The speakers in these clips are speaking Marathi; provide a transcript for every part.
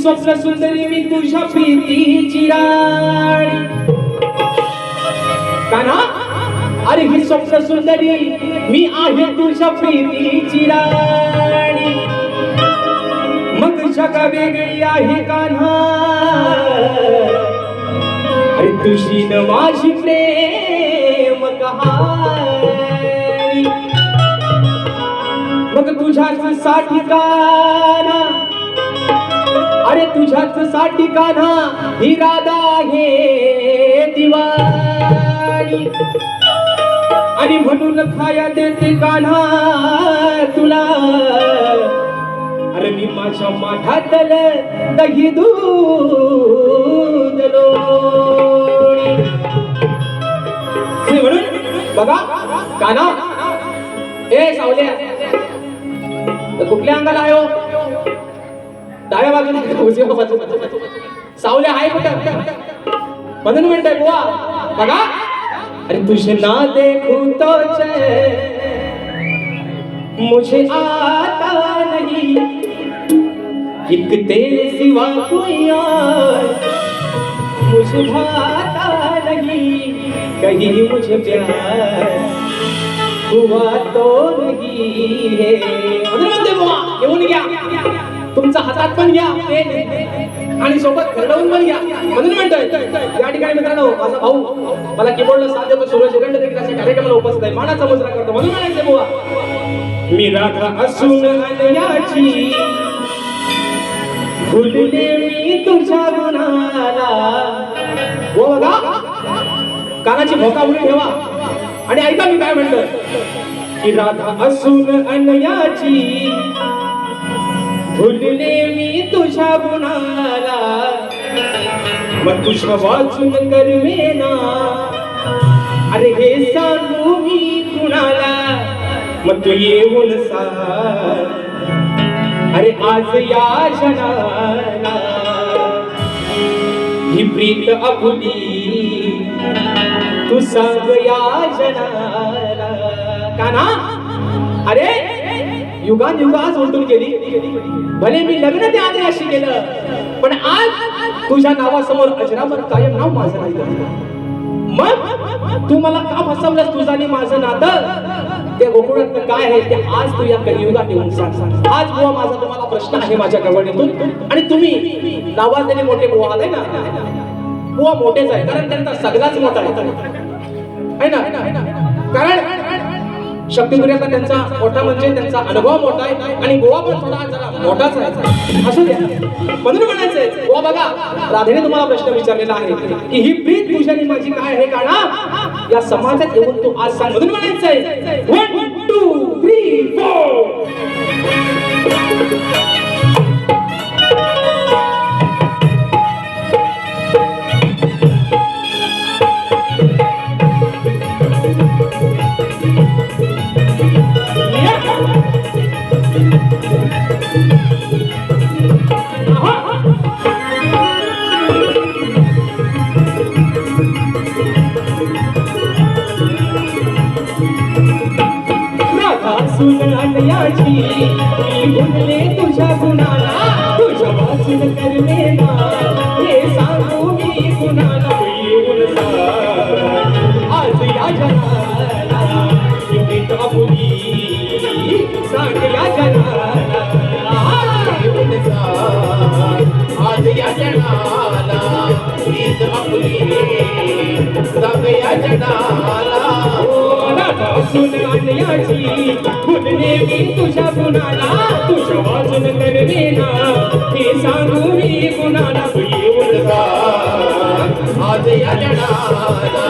स्वप्न सुंदरी मी तुझ्या प्रीतीची राणी. काना अरे ही स्वप्न सुंदरी मी आहे तुझ्या प्रीतीची राणी. मग जगा वेगळी आहे कान्हा अरे तुझी न माझी प्रेम कहाणी. मग तुझ्या साठी काना अरे तुझ्याच साठी कान्हा ही राधा आहे दिवाळी. आणि म्हणून खाया देते कान्हा तुला. अरे मी माझ्या माठातल दही दूध म्हणून बघा काना ए सावल्या कुठल्या अंगाला आहे हो? डाव्या बाजूला उजव्या बाजूला सावल्या आहे कुठं म्हणून म्हणताय बुवा बघा अरे तुझे ना देखू तो मुझे आता नहीं एक तेरे सिवा कोई और मुझे भाता नहीं कहीं मुझे प्यार हुआ तो नहीं है म्हणून म्हणते बुवा घेऊन घ्या तुमचा हातात पण घ्या पेन आणि सोबत घरडवून पण घ्या म्हणून म्हणतोय या ठिकाणी मित्रांनो माझा भाऊ मला कीबोर्डला साथ देतो सूरज हिरंड देखील कार्यक्रमाला उपस्थित आहे. मानाचा मुजरा करतो. म्हणून म्हणायचं बुवा. मी राधा असून अनयाची भुलले मी तुझ्या गुणाला हो बघा कानाची भोका उडी ठेवा. आणि ऐका मी काय म्हणतोय. की राधा असून अनयाची भुलले मी तुझ्या गुणाला. मग तुझ्या वाचून करमेना अरे हे सांगू मी कुणाला? मग तू येऊन सांग. अरे आज या क्षणाला ही प्रीत अपुली तू सांग या जनाला. काना अरे युगान युग आज उलटून गेली. भले मी लग्न त्या आधी अशी केलं पण आज तुझ्या नावासमोर अजरामर कायम नाव माझं राहिलं मग तू मला का फसवलंस तुझं आणि माझं नातं? ते गोकुळात काय आहे ते आज तू या कलियुगात येऊन सांग. आज बुवा माझा तुम्हाला प्रश्न आहे माझ्या गवणीतून आणि तुम्ही नावाजलेले मोठे बुवा आले ना? बुवा मोठेच आहे कारण त्यांचा सगळाच मोठा आहे. ना? कारण शक्तिपुऱ्याचा त्यांचा मोठा म्हणजे त्यांचा अनुभव मोठा आहे आणि गोवा पण थोडा जरा मोठाच आहे. असू द्या. म्हणून म्हणायचंय गोवा बघा राधेने तुम्हाला प्रश्न विचारलेला आहे की ही प्रीत तुझ्या माझी काय आहे काढा या समाजात येऊन तू आज सांग. म्हणून म्हणायचंय वन टू थ्री फोर तुझ्या गुणाला तुझ्या वाचून करणे ना. सुन अनयाची भुलले मी तुझ्या गुणाला तुझ्या हे सांगू मी येऊन. आज या जनाला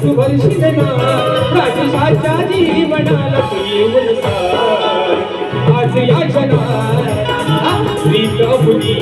సువర్షితనా రాజశాస్త్ర జీవనాలకు ప్రభుని